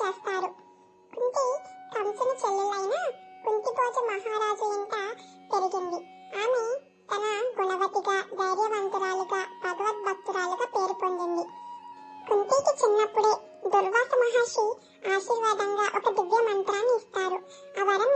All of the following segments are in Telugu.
చేస్తారు. కుంతి కంసుని చెల్లెలైన కుంతిపోజ మహారాజు ఇంట పెరిగింది. ఆమె తన గుణవతిగా ధైర్యవంతురాలుగా భగవద్భక్తురాలుగా పేరు పొందింది. కుంతికి చిన్నప్పుడే దుర్వాస మహర్షి ఆశీర్వాదంగా ఒక దివ్య మంత్రాన్ని ఇస్తారు. ఆ వరం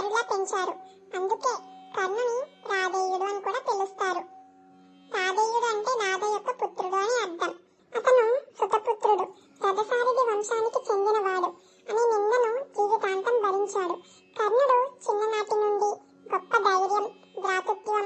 వారిలా పెంచారు. అందుకే కర్ణుని రాధేయుడు అని కూడా పిలుస్తారు. రాధేయుడు అంటే రాధ యొక్క పుత్రుడు అని అర్థం. అతను సుతపుత్రుడు రథసారథి వంశానికి చెందినవాడు అనే నిందను జీవితాంతం భరించాడు. కర్ణుడు చిన్ననాటి నుండి గొప్ప ధైర్యం భ్రాతృత్వం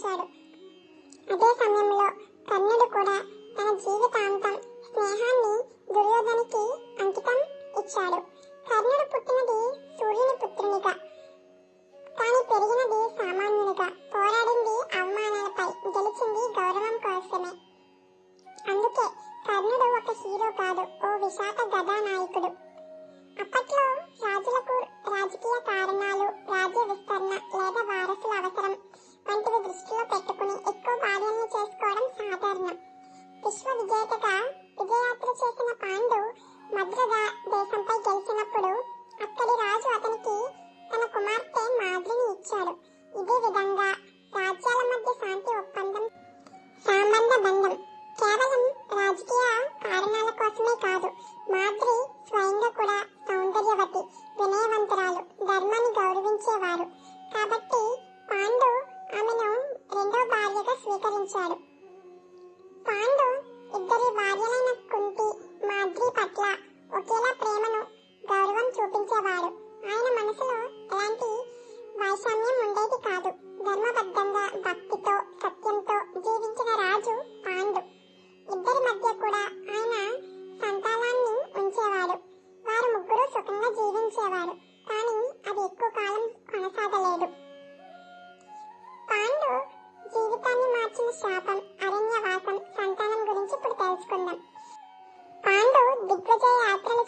రాజుగా అదే సమయంలో కర్ణుడు కూడా తన జీవితాంతం స్నేహాన్ని దుర్యోధనికి అంకితం ఇచ్చాడు. కర్ణుడు పుట్టినది సూర్యుని పుత్రునిగా కానీ పెరిగినది సామాన్యునిగా. పోరాడింది అవమానాలపై గెలిచింది గౌరవం కోసమే. అందుకే కర్ణుడు ఒక హీరో కాదు ఓ విశాఖ గదానాయకుడు. అప్పట్లో రాజులకు రాజకీయ కారణాలు రాజ్య విస్తరణ లేదా వారసుల అవసరం వంటివి దృష్టిలో పెట్టుకుని ఎక్కువ భార్యల్ని చేసుకోవడం సాధారణం. విశ్వ విజేతగా విజయయాత్ర చేసిన పాండు మద్రద దేశంపై గెలిచినప్పుడు అక్కడి రాజు అతనికి తన కుమార్తె మాద్రిని ఇచ్చాడు. ఇదే విధంగా రాజ్యాల మధ్య శాంతి ఒప్పందం సంబంధ బంధం కేవలం రాజకీయ కారణాల కోసమే కాదు మాద్రి స్వయంగా కూడా సౌందర్యవతి వినయవంతురాలు ధర్మాన్ని గౌరవించేవారు. కాబట్టి ప్రశ్నించాడు పాండు ఇద్దరి భార్యలైన కుంతి మాద్రి పట్ల ఒకేలా ప్రేమను గౌరవం చూపించేవాడు. ఆయన మనసులో ఎలాంటి వైషమ్యం ఉండేది కాదు. ధర్మబద్ధంగా భక్తి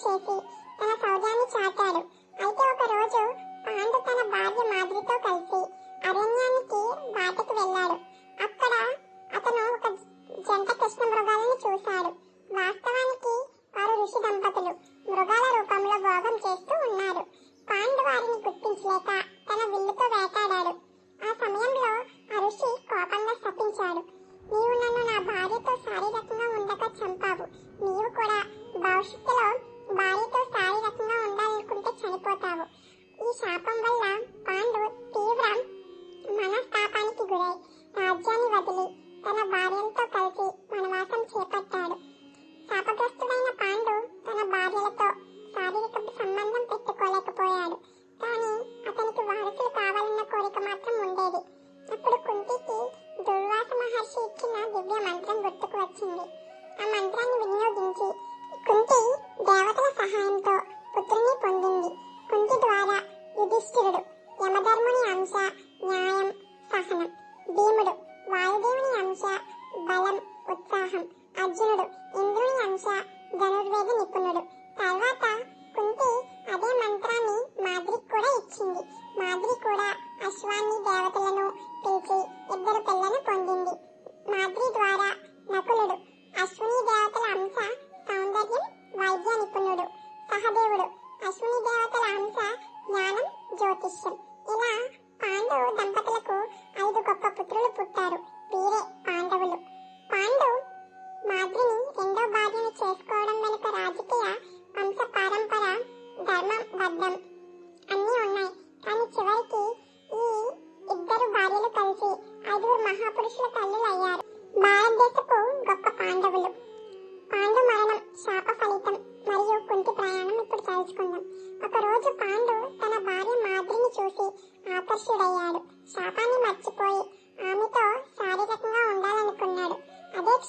చేసి తన సౌజాన్ని చాటాడు. అయితే ఒక రోజు పాండు తన భార్య మాదిరితో కలిసి అరణ్యానికి బాటకు వెళ్ళాడు. అక్కడ అతను ఒక జంట కృష్ణ మృగాలను చూశాడు. వాస్తవానికి వారు ఋషి దంపతులు. మృగాల రూపంలో భోగం చేస్తూ ఉన్నారు. పాండు వారిని గుర్తించలేక తన విల్లుతో వేటాడాడు. ఆ సమయంలో ఆ ఋషి కోపంగా శపించాడు. నీవు నన్ను నా భార్యతో శారీరకంగా ఉండక చంపావు. నీవు కూడా భవిష్యత్తులో భార్యతో శారీరకంగా ఉండాలనుకుంటే చనిపోతావు. ఈ శాపం వల్ల పాండు తీవ్ర మనస్తాపానికి గురై రాజ్యాన్ని వదిలి తన భార్యలతో కలిసి వనవాసం చేపట్టాడు. శాపగ్రస్తుడైన పాండు తన భార్యలతో శారీరక సంబంధం పెట్టుకోలేకపోయాడు. కానీ అతనికి వారసులు కావాలన్న కోరిక మాత్రం ఉండేది. でし。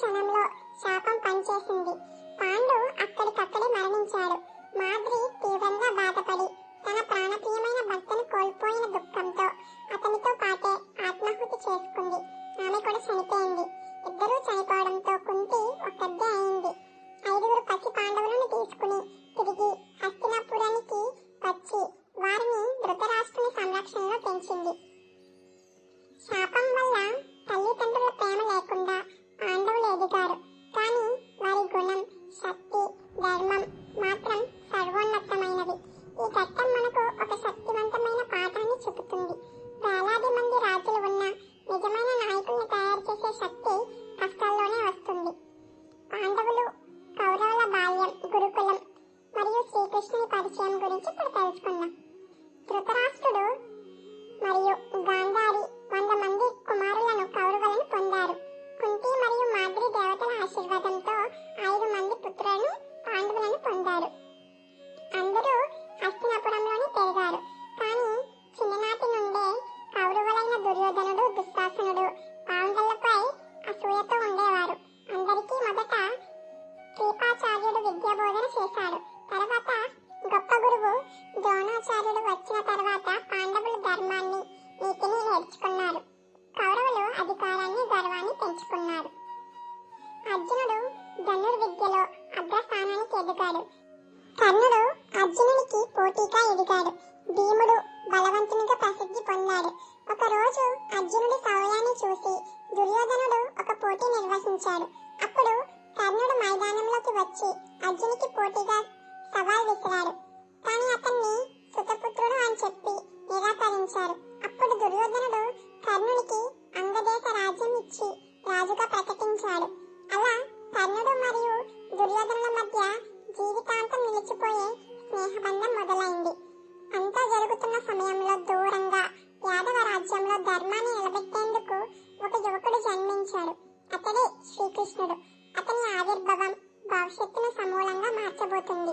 క్షణంలో శాపం పనిచేసింది. పాండు అక్కడికక్కడే మరణించాడు. వచ్చి అర్జునికి పోటీగా సవాల్ విసిరాడు. కానీ అతన్ని సుతపుత్రుడు అని చెప్పి నిరాకరించారు. అప్పుడు దుర్యోధనుడు కర్ణుడికి అంగదేశ రాజ్యం ఇచ్చి రాజుగా ప్రకటించాడు. అలా కర్ణుడు మరియు దుర్యోధనుల మధ్య జీవితాంతం నిలిచిపోయే స్నేహబంధం మొదలైంది. అంతా జరుగుతున్న సమయంలో మారుతుంది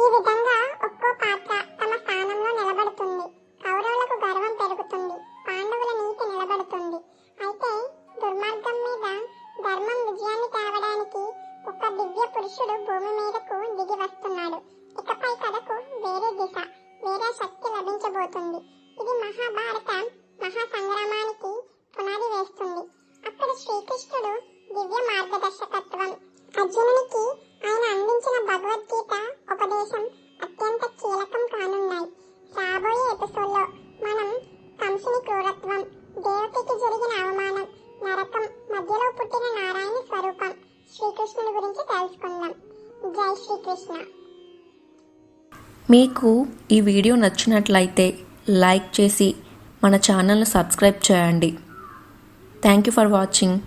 ఈ విధంగా ఒక్కో పాత్ర తమ స్థానంలో నిలబడుతుంది. కౌరవులకు గర్వం పెరుగుతుంది. పాండవుల నీతి నిలబడుతుంది. అయితే దుర్మార్గం మీద ధర్మం విజయాన్ని తేవడానికి ఒక దివ్య పురుషుడు భూమి మీదకు దిగి వస్తున్నాడు. ఇకపై కథకు వేరే దిశ వేరే శక్తి లభించబోతుంది. ఇది మహాభారత మహాసంగ్రామానికి పునాది వేస్తుంది. అక్కడ శ్రీకృష్ణుడు దివ్య మార్గదర్శకత్వం తెలుసుకుందాం. జై శ్రీకృష్ణ. మీకు ఈ వీడియో నచ్చినట్లయితే లైక్ చేసి మన ఛానల్ను సబ్స్క్రైబ్ చేయండి. Thank you for watching